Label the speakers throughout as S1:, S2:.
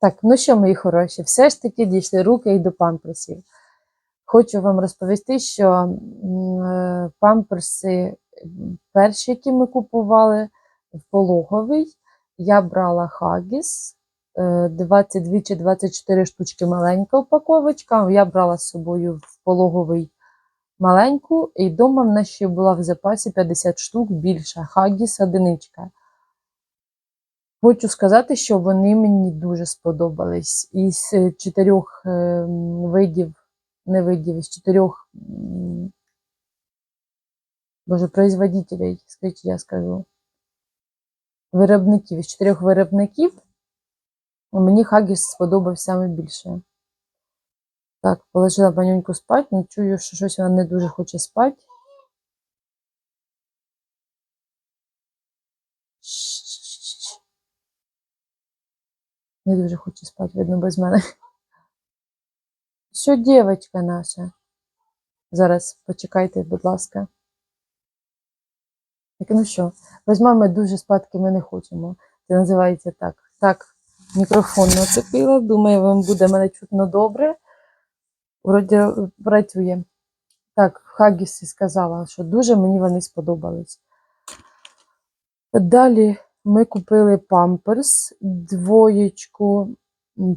S1: Так, ну що, мої хороші, все ж таки дійшли руки і до памперсів. Хочу вам розповісти, що е, памперси перші, які ми купували в пологовий, я брала Хагіс, е, 22 чи 24 штучки маленька упаковочка. Я брала з собою в пологовий маленьку, і вдома в нас ще була в запасі 50 штук більша. Хагіс одиничка. Хочу сказати, що вони мені дуже сподобались. Із е, чотирьох е, видів, не видів, із чотирьох боже, производителей, скажіть, я скажу. Виробників, із чотирьох виробників мені Хагіс сподобався саме більше. Так, положила банюньку спати, але чую, що щось вона не дуже хоче спати. Не дуже хоче спати, видно, без мене. Що, дівчинка наша? Зараз почекайте, будь ласка. Так, ну що, без мами дуже спадки ми не хочемо. Це називається так. Так, мікрофон нацепила. Думаю, вам буде мене чутно добре. Вроді працює. Так, Хагісі сказала, що дуже мені вони сподобались. Далі ми купили памперс, двоєчку.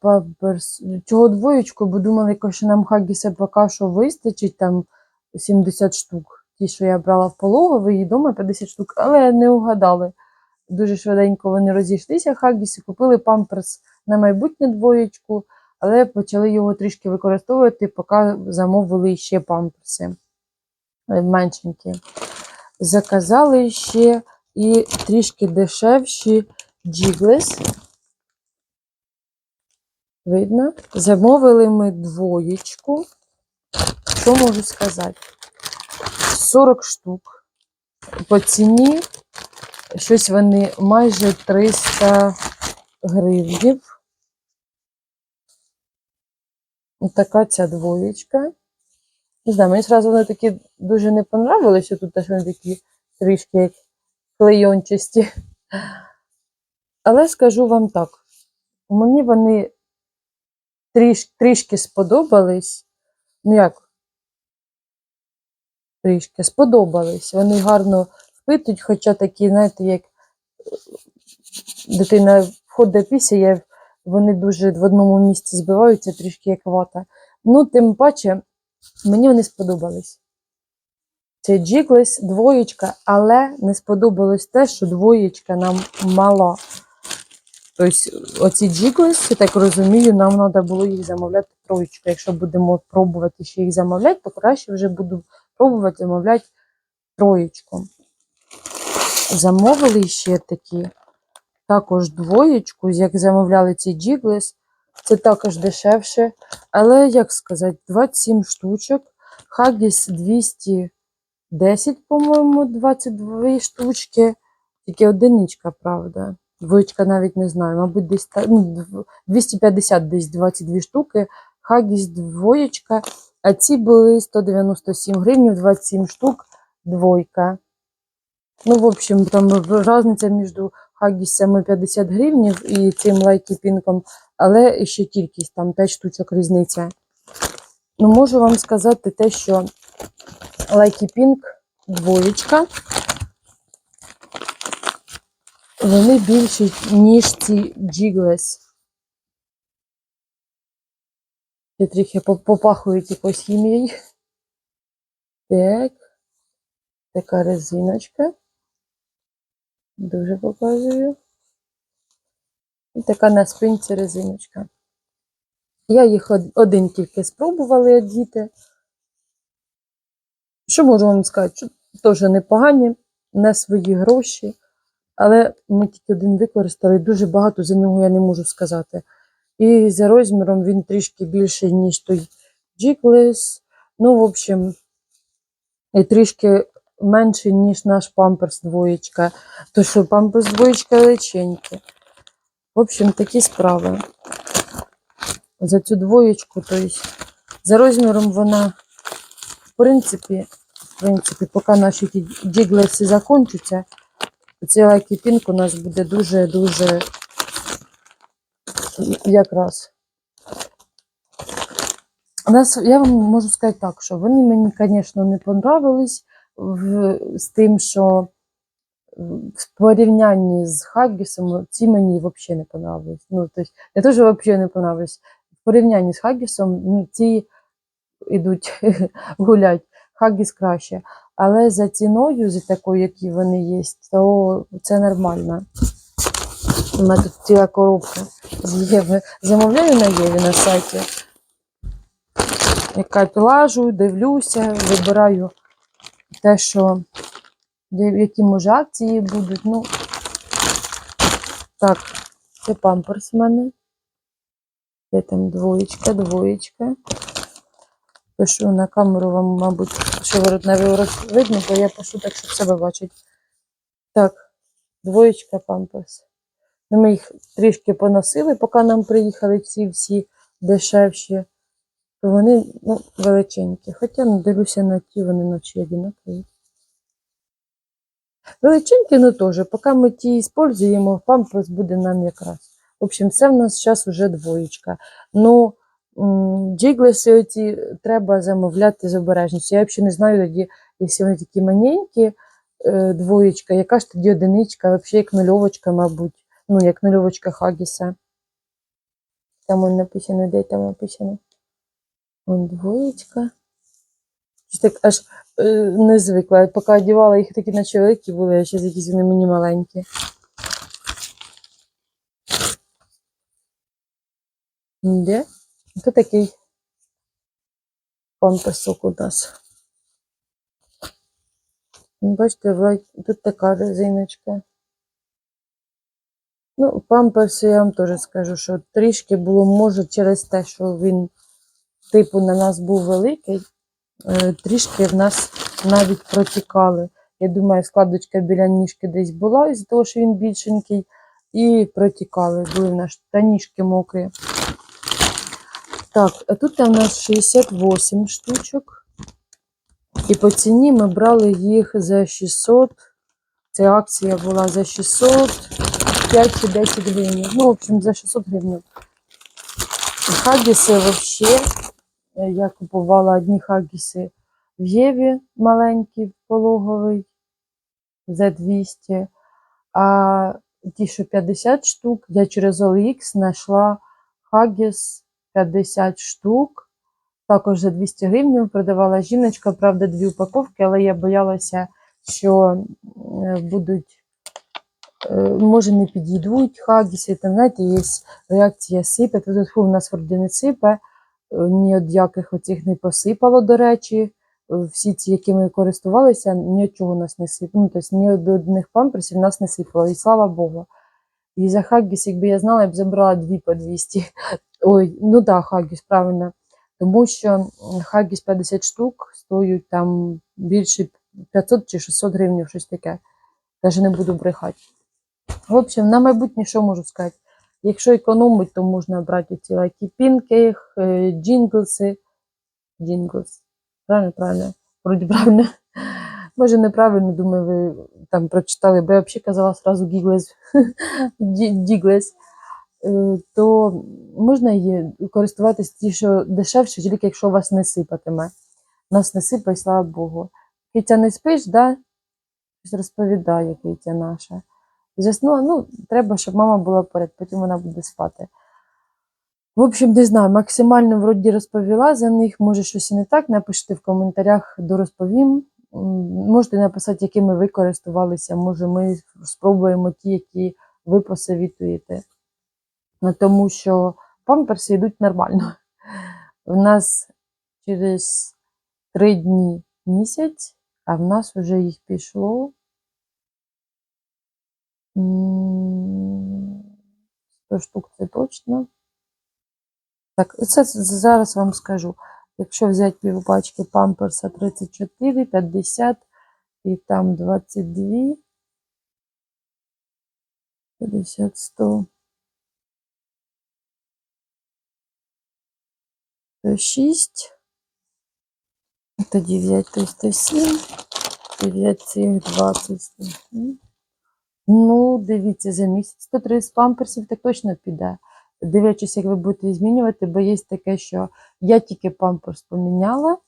S1: Памперс. Чого двоєчку? Бо думали, що нам Хагіса поки що вистачить там 70 штук. Ті, що я брала в пологовий, і вдома 50 штук, але не угадали. Дуже швиденько вони розійшлися Хагіс і купили памперс на майбутнє двоєчку, але почали його трішки використовувати, поки замовили ще памперси е, меншенькі. Заказали ще і трішки дешевші джіглес. Видно? Замовили ми двоєчку. Що можу сказати? 40 штук. По ціні щось вони майже 300 гривнів. Така ця двоєчка. Не знаю, мені зразу вони такі дуже не понравилися. Тут теж вони такі трішки як клейончасті. Але скажу вам так, мені вони тріш, трішки сподобались. Ну як? Трішки сподобались. Вони гарно впитують, хоча такі, знаєте, як дитина входить пісяє, вони дуже в одному місці збиваються, трішки як вата. Ну, тим паче, мені вони сподобались. Це джіглес, двоєчка, але не сподобалось те, що двоєчка нам мала. Тобто, оці джіглес, я так розумію, нам треба було їх замовляти троєчку. Якщо будемо пробувати ще їх замовляти, то краще вже буду пробувати замовляти троєчку. Замовили ще такі, також двоєчку, як замовляли ці джіглес. Це також дешевше. Але, як сказати, 27 штучок. Хагіс 210, по-моєму, 22 штучки. Тільки одиничка, правда. Двоєчка навіть не знаю, мабуть, десь ну, 250 десь 22 штуки. Хагіс двоєчка. А ці були 197 гривень, 27 штук, двойка. Ну, в общем, там різниця між Хагісами 50 гривень і цим лайкі пінком, але ще кількість, там 5 штучок різниця. Ну, можу вам сказати те, що лайкі пінк двоєчка, вони більші, ніж ці джіглес. Я трохи по- попахують якоюсь хімією. Так. Така резиночка. Дуже показую. І така на спинці резиночка. Я їх один тільки спробувала одіти. Що можу вам сказати? Що теж непогані на свої гроші. Але ми тільки один використали, дуже багато за нього я не можу сказати. І за розміром він трішки більший, ніж той Джіклес. Ну, в общем, і трішки менший, ніж наш памперс двоєчка. То що памперс двоєчка величенький. В общем, такі справи. За цю двоєчку, то есть, за розміром вона, в принципі, в принципі, поки наші ті джіглеси закінчаться, цей лайкіпінк у нас буде дуже-дуже якраз. Нас, я вам можу сказати так, що вони мені, звісно, не понравились в, з тим, що в порівнянні з Хаггісом ці мені взагалі не понравились. Ну, тобто, то, що взагалі не понравились. В порівнянні з Хаггісом ці йдуть гулять. Хаггіс краще. Але за ціною, за такою, які вони є, то це нормально. У мене тут ціла коробка з Єви. Замовляю на Єві на сайті. Яка пілажу, дивлюся, вибираю те, що які може акції будуть. Ну, так, це памперс в мене. Де там двоєчка, двоєчка. Пишу на камеру вам, мабуть, шиворотневий урок видно, бо я пишу так, щоб себе бачить. Так, двоєчка памперс. Ну, Ми їх трішки поносили, поки нам приїхали ці всі дешевші. То вони ну, величенькі. Хоча ну, дивлюся на ті, вони наче одинакові. Величенькі, ну теж, поки ми ті використовуємо, памперс буде нам якраз. В общем, це в нас зараз вже двоєчка. Ну, джиглеси оці треба замовляти з обережністю. Я взагалі не знаю тоді, якщо вони такі маленькі, е, двоєчка, яка ж тоді одиничка, взагалі як нульовочка, мабуть. Ну, як нульовочка Хагіса. Там он написано, де там написано. Вон двоєчка. Так аж е, не звикла. Поки одягала їх такі наче великі були, а зараз якісь вони мені маленькі. Де? Це такий памперсок у нас. Ну, Бачите, тут така резиночка. Ну, памперси я вам теж скажу, що трішки було, може, через те, що він, типу, на нас був великий, е, трішки в нас навіть протікали. Я думаю, складочка біля ніжки десь була, із-за того, що він більшенький, і протікали. Були в нас та ніжки мокрі. Так, а тут у нас 68 штучок. І по ціні ми брали їх за 600. Ця акція була за 600, 5 чи 10 гривень. Ну, в общем, за 600 гривень. Хагіси взагалі. Я купувала одні хагіси в Єві маленький, пологовий за 200. А ті, що 50 штук, я через OLX знайшла хагіс 50 штук. Також за 200 гривень продавала жіночка, правда, дві упаковки, але я боялася, що е, будуть, е, може, не підійдуть хагіси. Там, знаєте, є реакція сипе. Тут у нас вроді не сипе, е, ні від яких оцих не посипало, до речі. Всі ці, якими користувалися, нічого у нас не сипало. Ну, тобто ні одних памперсів нас не сипало, і слава Богу. І за Хаггіс, якби я знала, я б забрала дві по 200. Ой, ну да, Хаггіс, правильно. Тому що м, Хаггіс 50 штук стоять там більше 500 чи 600 гривень, щось таке. Навіть не буду брехати. В общем, на майбутнє, що можу сказати? Якщо економить, то можна брати ці лайки пінки, е, джинглси. Джинглс. Правильно, правильно. Вроді правильно. Може, неправильно, думаю, ви там прочитали, бо я взагалі казала сразу гіглес. Діглес. Е, То можна її користуватись ті, що дешевше, тільки якщо вас не сипатиме. Нас не сипає, слава Богу. Китя не спиш, да? Розповідає Китя наша. Заснула, ну, треба, щоб мама була поряд, потім вона буде спати. В общем, не знаю, максимально вроді розповіла за них, може щось і не так. Напишіть в коментарях, дорозповім. Можете написати, якими ви користувалися. Може, ми спробуємо ті, які ви посовітуєте. Ну, Тому що памперси йдуть нормально. У нас через три дні місяць, а в нас вже їх пішло. 100 штук це точно. Так, це зараз вам скажу. Якщо взяти півпачки памперса 34, 50 і там 22, 50, 100. 6, тоді взяти то 107, і взяти цих 20. Ну, дивіться, за місяць 130 памперсів так точно піде. дивлячись, як ви будете змінювати, бо є таке, що я тільки памперс поміняла,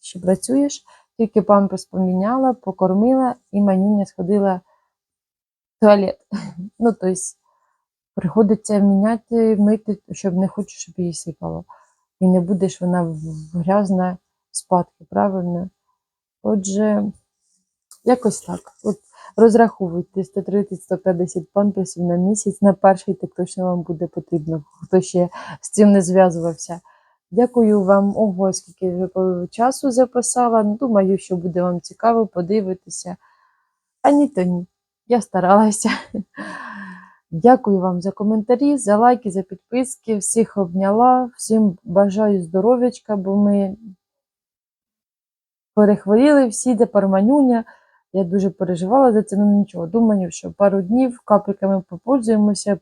S1: ще працюєш, тільки памперс поміняла, покормила, і манюня сходила в туалет. Ну, тобто, приходиться міняти, мити, щоб не хочу, щоб її сипало. І не будеш вона грязна спадки, правильно? Отже, якось так. От розраховуйте 130-150 памперсів на місяць. На перший так точно вам буде потрібно, хто ще з цим не зв'язувався. Дякую вам. Ого, скільки вже часу записала. Думаю, що буде вам цікаво подивитися. А ні, то ні. Я старалася. Дякую вам за коментарі, за лайки, за підписки. Всіх обняла, всім бажаю здоров'ячка, бо ми перехворіли всі, тепер манюня. Я дуже переживала за це, ну нічого. Думаю, що пару днів капельками попользуємося,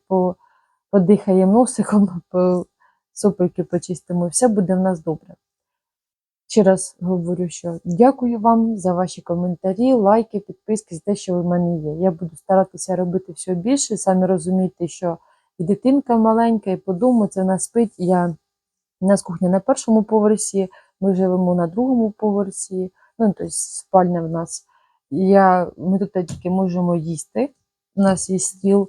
S1: подихаємо носиком, по сопельки почистимо, все буде в нас добре. Ще раз говорю, що дякую вам за ваші коментарі, лайки, підписки, за те, що в мене є. Я буду старатися робити все більше. Самі розумієте, що і дитинка маленька, і по дому це вона спить. Я у нас кухня на першому поверсі, ми живемо на другому поверсі, ну тобто спальня в нас. Я, ми тут тільки можемо їсти. У нас є стіл,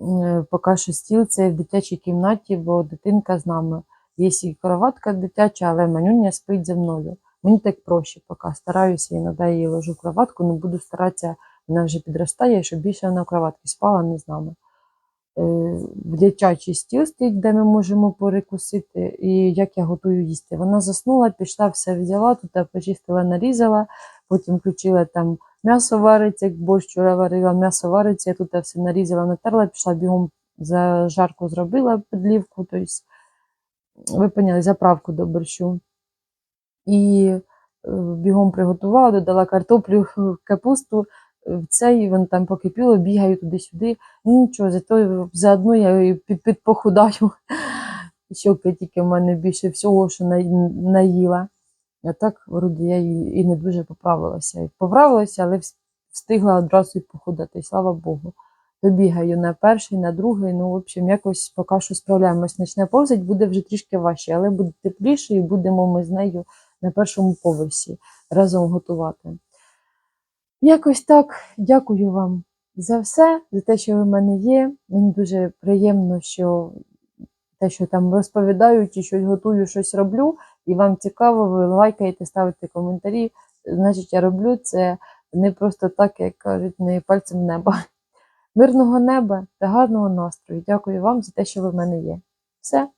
S1: е, поки що стіл це в дитячій кімнаті, бо дитинка з нами. Є і кроватка дитяча, але манюня спить зі мною. Мені так проще, поки стараюся, іноді її ложу кроватку, але буду старатися, вона вже підростає, щоб більше вона в кроватці спала не з нами. Е, В дитячий стіл стоїть, де ми можемо перекусити, і як я готую їсти. Вона заснула, пішла, все взяла, тут почистила, нарізала, потім включила там м'ясо вариться, як борщ вчора варила, м'ясо вариться, я тут все нарізала, натерла, пішла бігом за жарку зробила підлівку, тобто, ви поняли, заправку до борщу. І е, бігом приготувала, додала картоплю, капусту, е, в цей він там покипіло, бігаю туди-сюди. Ну нічого, зато заодно я під, підпохудаю. Щоки тільки в мене більше всього, що на- наїла. А так, вроді, я і, і не дуже поправилася. Поправилася, але встигла одразу і похудати, слава Богу. Добігаю на перший, на другий. Ну, в общем, якось поки що справляємось. Начне повзать, буде вже трішки важче, але буде тепліше, і будемо ми з нею на першому поверсі разом готувати. Якось так. Дякую вам за все, за те, що ви в мене є. Мені дуже приємно, що те, що там розповідаю, чи щось готую, щось роблю, і вам цікаво, ви лайкаєте, ставите коментарі. Значить, я роблю це не просто так, як кажуть, не пальцем в небо. Мирного неба та гарного настрою. Дякую вам за те, що ви в мене є. Все.